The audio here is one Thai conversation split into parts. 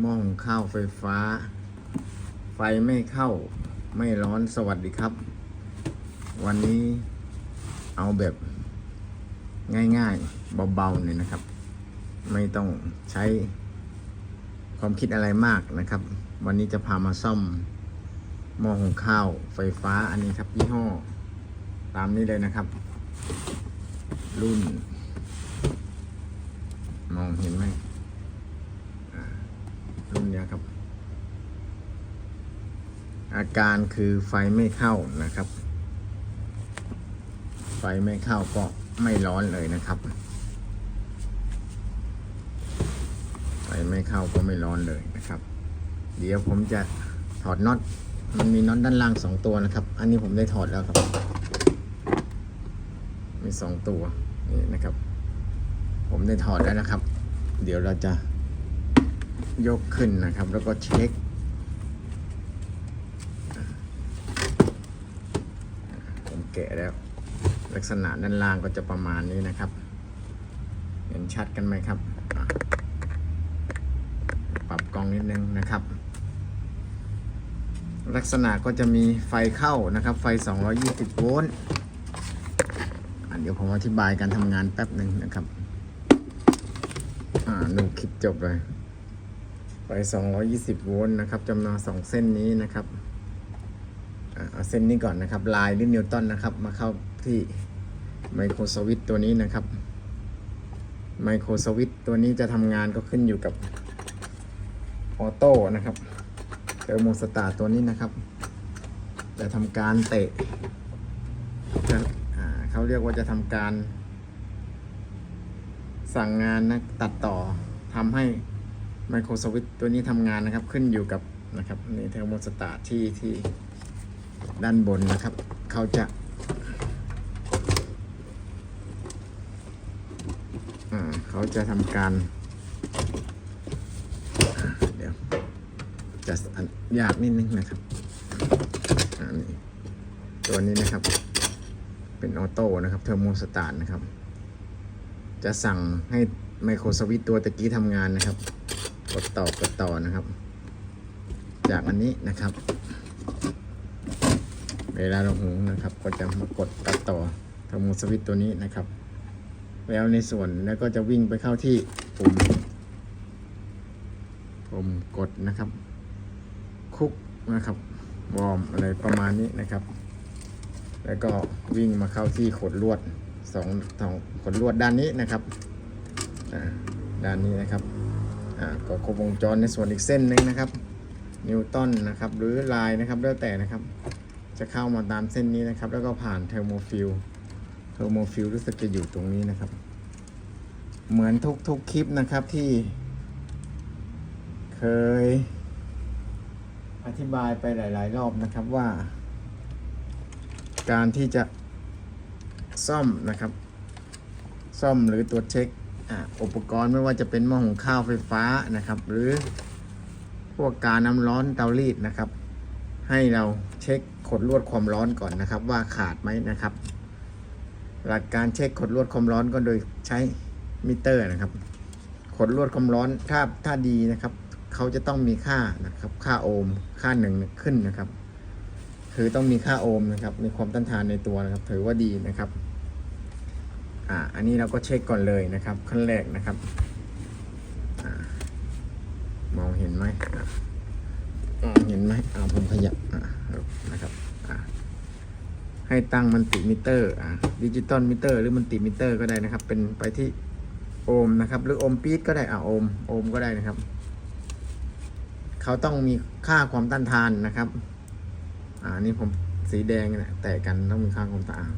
หม้อหุงข้าวไฟฟ้า ไฟไม่เข้าไม่ร้อนสวัสดีครับ วันนี้เอาแบบง่ายๆ เบาๆเนี่ยนะครับ ไม่ต้องใช้ความคิดอะไรมากนะครับ วันนี้จะพามาซ่อมหม้อหุงข้าวไฟฟ้าอันนี้ครับยี่ห้อ ตามนี้เลยนะครับ รุ่น มองเห็นไหม รุ่นนี้ครับ อาการคือไฟไม่เข้านะครับ ไฟไม่เข้าก็ไม่ร้อนเลยนะครับ ไฟไม่เข้าก็ไม่ร้อนเลยนะครับ เดี๋ยวผมจะถอดน็อตมันมีน็อตด้านล่างสองตัวนะครับ อันนี้ผมได้ถอดแล้วครับ มีสองตัวนี่นะครับ ผมได้ถอดแล้วนะครับ เดี๋ยวเราจะ ยกขึ้นนะครับ แล้วก็เช็ค ผมแกะแล้ว ลักษณะด้านล่างก็จะประมาณนี้นะครับ เห็นชัดกันไหมครับ ปรับกล้องนิดนึงนะครับ ลักษณะก็จะมีไฟเข้านะครับ ไฟ 220 โวลต์อะเดี๋ยวผมอธิบายการทำงานแป๊บหนึ่งนะครับ อ่าดูคลิปจบเลย ไฟ220 โวลต์นะครับจำนวนสองเส้นนี้นะครับเอาเส้นนี้ก่อนนะครับ ลายหรือนิวตันนะครับ มาเข้าที่ไมโครสวิตตัวนี้นะครับไมโครสวิตตัวนี้จะทำงานก็ขึ้นอยู่กับออโต้นะครับเทอร์โมสตาร์ตัวนี้นะครับ จะทำการเตะจะเขาเรียกว่าจะทำการสั่งงานนะตัดต่อทำให้ ไมโครสวิตตัวนี้ทำงานนะครับขึ้นอยู่กับนะครับนี่เทอร์โมสตาร์ที่ที่ด้านบนนะครับ เขาจะเขาจะทำการ เดี๋ยวจะยากนิดนึงนะครับอันนี้ตัวนี้นะครับ เป็นออโต้นะครับเทอร์โมสตาร์นะครับ จะสั่งให้ไมโครสวิตตัวตะกี้ทำงานนะครับ กดต่อกดต่อนะครับ จากอันนี้นะครับ เวลาเราหุงนะครับ ก็จะมากดตัดต่อเทอร์โมสวิตตัวนี้นะครับแล้วในส่วนแล้วก็จะวิ่งไปเข้าที่ปุ่มปุ่มกดนะครับ คุกนะครับวอร์มอะไรประมาณนี้นะครับ แล้วก็วิ่งมาเข้าที่ขดลวดสองสองขดลวดด้านนี้นะครับด้านนี้นะครับ ก็ครบวงจรในส่วนอีกเส้นหนึ่งนะครับ นิวตันนะครับ หรือลายนะครับแล้วแต่นะครับ จะเข้ามาตามเส้นนี้นะครับ แล้วก็ผ่านเทอร์โมฟิลเทอร์โมฟิลรู้สึกจะอยู่ตรงนี้นะครับ เหมือนทุกทุกคลิปนะครับที่ เคย อธิบายไปหลาย ๆ รอบนะครับว่า การที่จะซ่อมนะครับ ซ่อมหรือตรวจเช็ค อะอุปกรณ์ไม่ว่าจะเป็นหม้อหุงข้าวไฟฟ้านะครับ หรือพวกการน้ำร้อนเตารีดนะครับ ให้เราเช็คขดลวดความร้อนก่อนนะครับ ว่าขาดไหมนะครับ หลักการเช็คขดลวดความร้อนก็โดยใช้มิเตอร์นะครับ ขดลวดความร้อนถ้าถ้าดีนะครับ เขาจะต้องมีค่านะครับ ค่าโอห์มค่าหนึ่งขึ้นนะครับ คือต้องมีค่าโอห์มนะครับ มีความต้านทานในตัวนะครับ ถือว่าดีนะครับ อ่าอันนี้เราก็เช็คก่อนเลยนะครับขั้นแรกนะครับอมองเห็นไหมมองเห็นไหมอ่าผมขยับอ่านะครับอ่าให้ตั้งมันติมิเตอร์อ่าดิจิตอลมิเตอร์หรือมันติมิเตอร์ก็ได้นะครับ เป็นไปที่โอห์มนะครับ หรือโอห์มปีดก็ได้อ่าโอห์มโอห์มก็ได้นะครับเขาต้องมีค่าความต้านทานนะครับ อ่านี่ผมสีแดงเนี่ยแตะกันต้องมีค่าความต้าน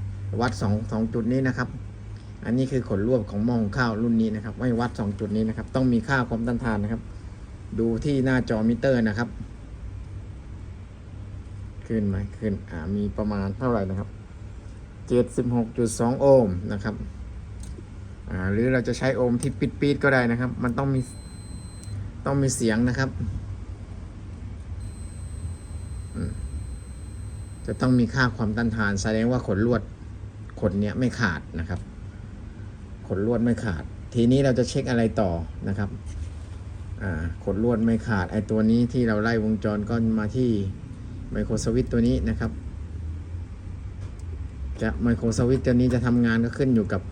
วัดสองสองจุดนี้นะครับ อันนี้คือขนรวบของหม้อหุงข้าวรุ่นนี้นะครับไม่วัดสองจุดนี้นะครับ ต้องมีค่าความต้านทานนะครับ ดูที่หน้าจอมิเตอร์นะครับ ขึ้นไหมขึ้นอ่ามีประมาณเท่าไหร่นะครับเจ็ดสิบหกจุดสองโอห์มนะครับอ่าหรือเราจะใช้โอห์มที่ปิดปิดก็ได้นะครับ มันต้องมีต้องมีเสียงนะครับจะต้องมีค่าความต้านทาน แสดงว่าขนลวดขนเนี้ยไม่ขาดนะครับ ขนลวดไม่ขาด ทีนี้เราจะเช็คอะไรต่อนะครับขดลวดไม่ขาดไอตัวนี้ที่เราไล่วงจรก็มาที่ไมโครสวิตตัวนี้นะครับ จะไมโครสวิตตัวนี้จะทำงานก็ขึ้นอยู่กับ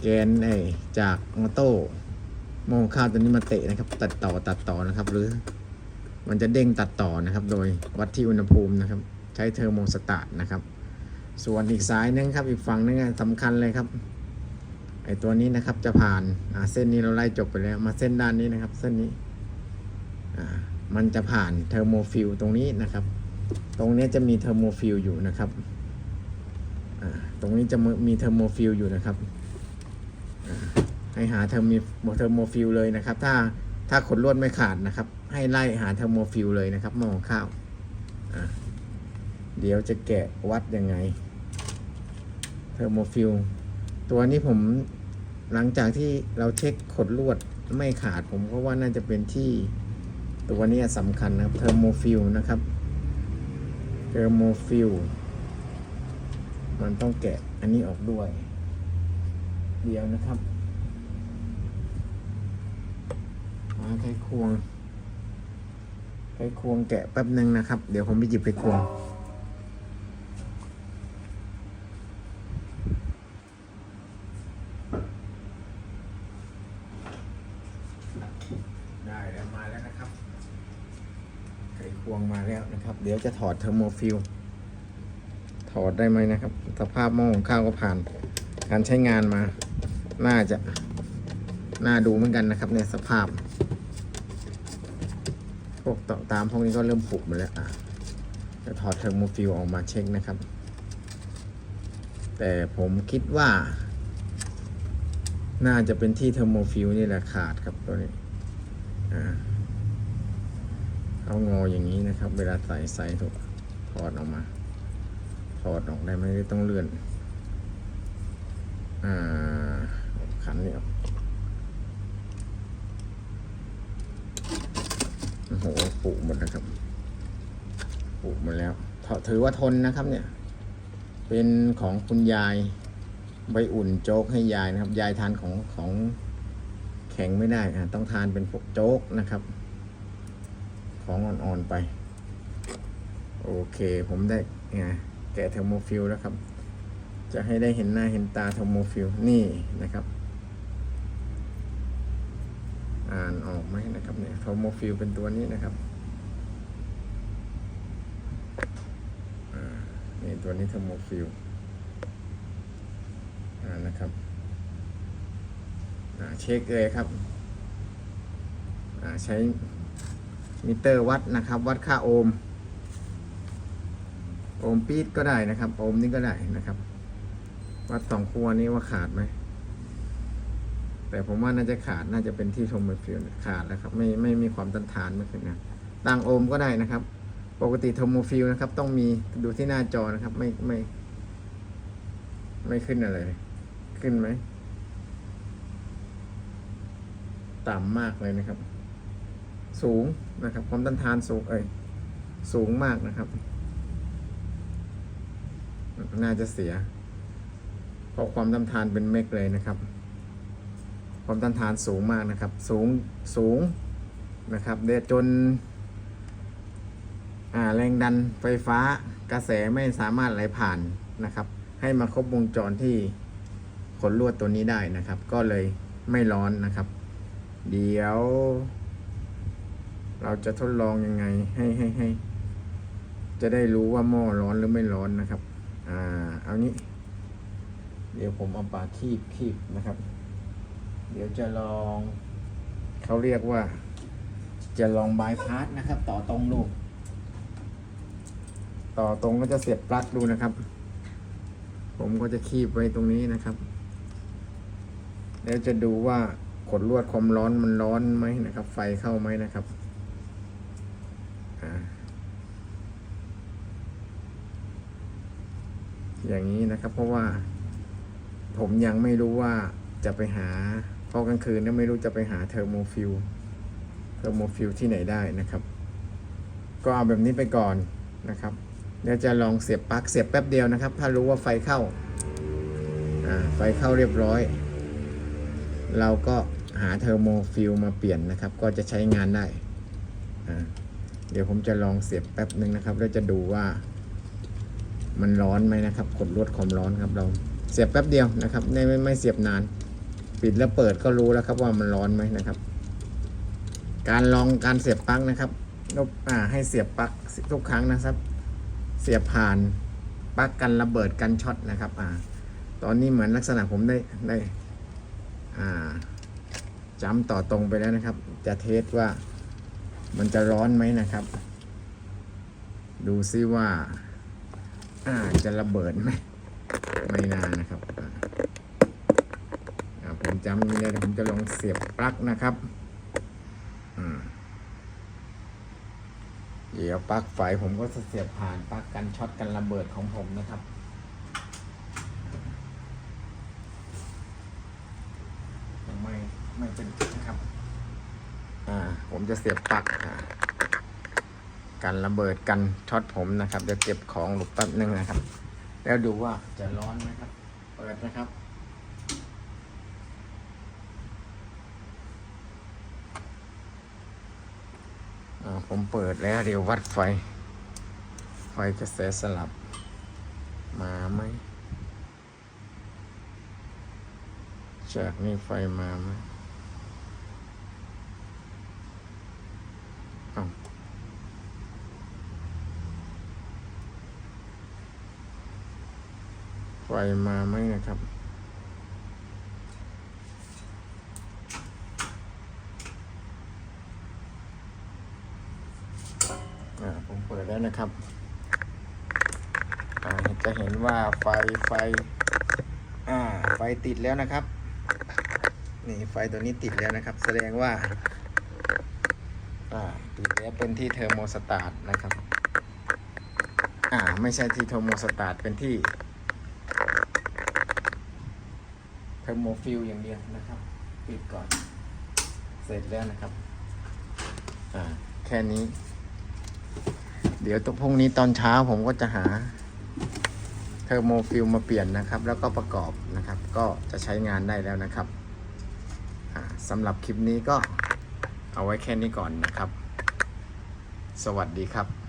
แกนไอจากออโต้มองข้าวตัวนี้มาเตะนะครับ ตัดต่อตัดต่อนะครับ หรือมันจะเด้งตัดต่อนะครับ โดยวัดที่อุณหภูมินะครับ ใช้เทอร์โมสตาร์ทนะครับ ส่วนอีกสายหนึงครับอีกฝั่งหนึงอะสำคัญเลยครับ ไอตัวนี้นะครับจะผ่านอ่าเส้นนี้เราไล่จบไปแล้ว มาเส้นด้านนี้นะครับ เส้นนี้อ่ามันจะผ่านเทอร์โมฟิลตรงนี้นะครับ ตรงนี้จะมีเทอร์โมฟิลอยู่นะครับอ่าตรงนี้จะมีเทอร์โมฟิลอยู่นะครับให้หาเทอร์มีเทอร์โมฟิลเลยนะครับ ถ้าถ้าขนลวดไม่ขาดนะครับ ให้ไล่หาเทอร์โมฟิลเลยนะครับหม้อข้าวเดี๋ยวจะแกะวัดยังไงเทอร์โมฟิล ตัวนี้ผมหลังจากที่เราเช็คขดลวดไม่ขาดผมก็ว่าน่าจะเป็นที่ตัวนี้สำคัญนะครับเทอร์โมฟิลนะครับเทอร์โมฟิลมันต้องแกะอันนี้ออกด้วย เดียวนะครับมาไขควงไขควงแกะแป๊บหนึ่งนะครับ เดี๋ยวผมไปหยิบไขควง ได้แล้วมาแล้วนะครับไขควงมาแล้วนะครับ เดี๋ยว จะถอดเทอร์โมฟิลถอดได้ไหมนะครับ สภาพหม้อของข้าวก็ผ่าน การใช้งานมา น่าจะ น่าดูเหมือนกันนะครับเนี่ยสภาพ พวกต่อตามพวกนี้ก็เริ่มผุมดแล้วอะจะถอดเทอร์โมฟิลออกมาเช็คนะครับ แต่ผมคิดว่า น่าจะเป็นที่เทอร์โมฟิลนี่แหละขาดครับตัวนี้อ่า เอางออย่างนี้นะครับ เวลาใส่ใส่ถูกถอดออกมาถอดออกได้ไมหรือต้องเลื่อน อ่าขันเนี่ออกโอ้โหปุหมดนะครับปุหมดแล้วถถือว่าทนนะครับเนี่ย เป็นของคุณยายใบอุ่นโจ๊กให้ยายนะครับ ยายทานของของแข็งไม่ได้ต้องทานเป็นพวกโจ๊กนะครับ ของอ่อนๆไป โอเคผมได้ไงแกะเทอร์โมฟิลแล้วครับ จะให้ได้เห็นหน้าเห็นตาเทอร์โมฟิลนี่นะครับ อ่านออกไหมนะครับเนี่ยเทอร์โมฟิลเป็นตัวนี้นะครับอ่านี่ตัวนี้เทอร์โมฟิลอ่านะครับอ่าเช็คเลยครับอ่าใช้ มิเตอร์วัดนะครับ วัดค่าโอห์มโอห์มปีดก็ได้นะครับ โอห์มนี่ก็ได้นะครับ วัดสองขั้วนี้ว่าขาดไหมแต่ผมว่าน่าจะขาดน่าจะเป็นที่โทมฟิลขาดแล้วครับ ไม่ไม่มีความต้านทานไม่ขึ้นนะตั้งโอห์มก็ได้นะครับ ปกติโทโมฟิลนะครับ ต้องมีดูที่หน้าจอนะครับ ไม่ไม่ ไม่ขึ้นอะไรขึ้นไหมต่ำมากเลยนะครับ สูงนะครับความต้านทานสูงเอ้ยสูงมากนะครับ น่าจะเสียเพราะความต้านทานเป็นเมกเลยนะครับ ความต้านทานสูงมากนะครับ สูงสูงนะครับเดจนแรงดันไฟฟ้ากระแสไม่สามารถไหลผ่านนะครับ ให้มาครบวงจรที่ขนลวดตัวนี้ได้นะครับ ก็เลยไม่ร้อนนะครับ เดี๋ยว เราจะทดลองยังไงให้ให้ให้จะได้รู้ว่าหม้อร้อนหรือไม่ร้อนนะครับ อ่า เอางี้ เดี๋ยวผมเอาปากคีบคีบนะครับ เดี๋ยวจะลอง เขาเรียกว่า จะลองบายพาสนะครับ ต่อตรงดูต่อตรงก็จะเสียบปลั๊กดูนะครับ ผมก็จะคีบไว้ตรงนี้นะครับ แล้วจะดูว่าขดลวดความร้อนมันร้อนไหมนะครับ ไฟเข้าไหมนะครับอ่า อย่างนี้นะครับ เพราะว่า ผมยังไม่รู้ว่าจะไปหาพอกลางคืนเนี่ยไม่รู้จะไปหาเทอร์โมฟิลเทอร์โมฟิลที่ไหนได้นะครับ ก็เอาแบบนี้ไปก่อนนะครับเดี๋ยวจะลองเสียบปลั๊กเสียบแป๊บเดียวนะครับ ถ้ารู้ว่าไฟเข้าอ่าไฟเข้าเรียบร้อย เราก็หหาเทอร์โมฟิลมาเปลี่ยนนะครับ ก็จะใช้งานได้อ่าเดี๋ยวผมจะลองเสียบแป๊บหนึ่งนะครับ แล้วจะดูว่า มันร้อนไหมนะครับ กดลดความร้อนครับเราเสียบแป๊บเดียวนะครับไม่ไม่ไม่เสียบนาน ปิดแล้วเปิดก็รู้แล้วครับว่ามันร้อนไหมนะครับ การลองการเสียบปลั๊กนะครับลบอ่าให้เสียบปลั๊กทุกครั้งนะครับ เสียบผ่านปลั๊กกันระเบิดกันช็อตนะครับ อ่า ตอนนี้เหมือนลักษณะผมได้ได้ อ่าจำต่อตรงไปแล้วนะครับ จะเทสว่ามันจะร้อนไหมนะครับ ดูซิว่า อ่าจะระเบิดไหมไม่นานนะครับผมจำไม่ได้ผมจะลองเสียบปลั๊กนะครับเดี๋ยวปลั๊กไฟผมก็จะเสียบผ่านปลั๊กกันช็อตกันระเบิดของผมนะครับไม่ไม่เป็นนะครับ อ่า ผมจะเสียบปลั๊กอ่า กันระเบิดกันช็อตผมนะครับเดี๋ยวเก็บของหลุดแป๊บนึงนะครับ แล้วดูว่าจะร้อนไหมครับ เปิดนะครับผมเปิดแล้วเดี๋ยววัดไฟ ไฟกระแสสลับ มาไหมจากนี้ไฟมาไหมเอ้าไฟ มาไหมนะครับอ่าผมเปิดแล้วนะครับอ่าจะเห็นว่าไฟไฟ อ่า ไฟติดแล้วนะครับ นี่ไฟตัวนี้ติดแล้วนะครับ แสดงว่า อ่า ติดแล้วเป็นที่เทอร์โมสตาร์ทนะครับ อ่า ไม่ใช่ที่เทอร์โมสตาร์ทเป็นที่ เทอร์โมฟิลอย่างเดียวนะครับ ปิดก่อน เสร็จแล้วนะครับ อ่า แค่นี้ เดี๋ยวตพรุ่งนี้ตอนเช้าผมก็จะหาเทอร์โมฟิลมาเปลี่ยนนะครับ แล้วก็ประกอบนะครับ ก็จะใช้งานได้แล้วนะครับอ่าสำหรับคลิปนี้ก็เอาไว้แค่นี้ก่อนนะครับ สวัสดีครับ